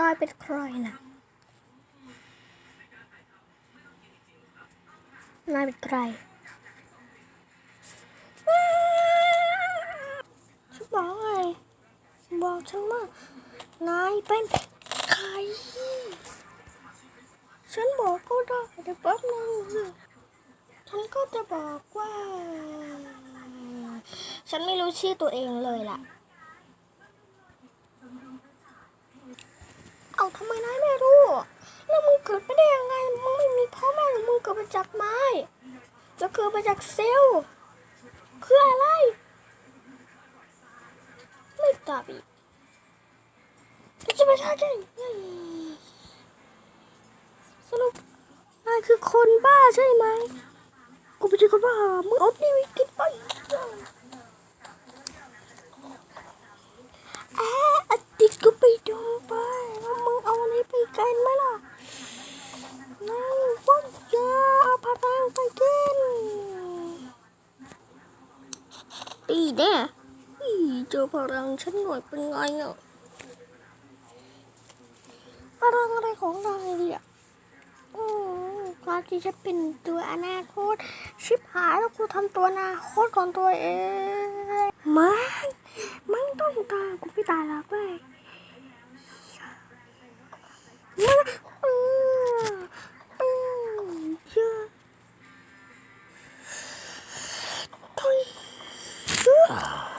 นายเป็นใครนะนายเป็นใครฉันบอกไงบอกฉันว่านายเป็นใคร ฉันบอกก็ได้เดี๋ยวแป๊บนึงฉันก็จะบอกว่า ฉันไม่รู้ชื่อตัวเองเลยล่ะ เอาทำไมนายไม่รู้ แล้วมึงเกิดไปได้ยังไง มึงไม่มีพ่อแม่หรือมึงเกิดมา จากไม้จะเกิดมาจากเซลล์คืออะไร ไม่ตอบอีกจะไปทำได้ยังไงสรุปนายคือคนบ้าใช่ไหมกูไม่ใช่คนบ้ามึงอาทีวีกินไปแอะอาทิตย์ก็ไปดูไปว่ามึงเอาอะไรไปกันไหมล่ะนั่งว่างยาเอาพาตังไปกิน ตีแน่อีเจอพลังฉันหน่อยเป็นไงเนาะพลังอะไรของนายเนี่ยอืมความที่ฉันเป็นตัวอนาคต ชิบหายแล้วกูทำตัวอนาคตของตัวเองมันมันต้องตายกูไม่ตายหรอกเว้ย Ah.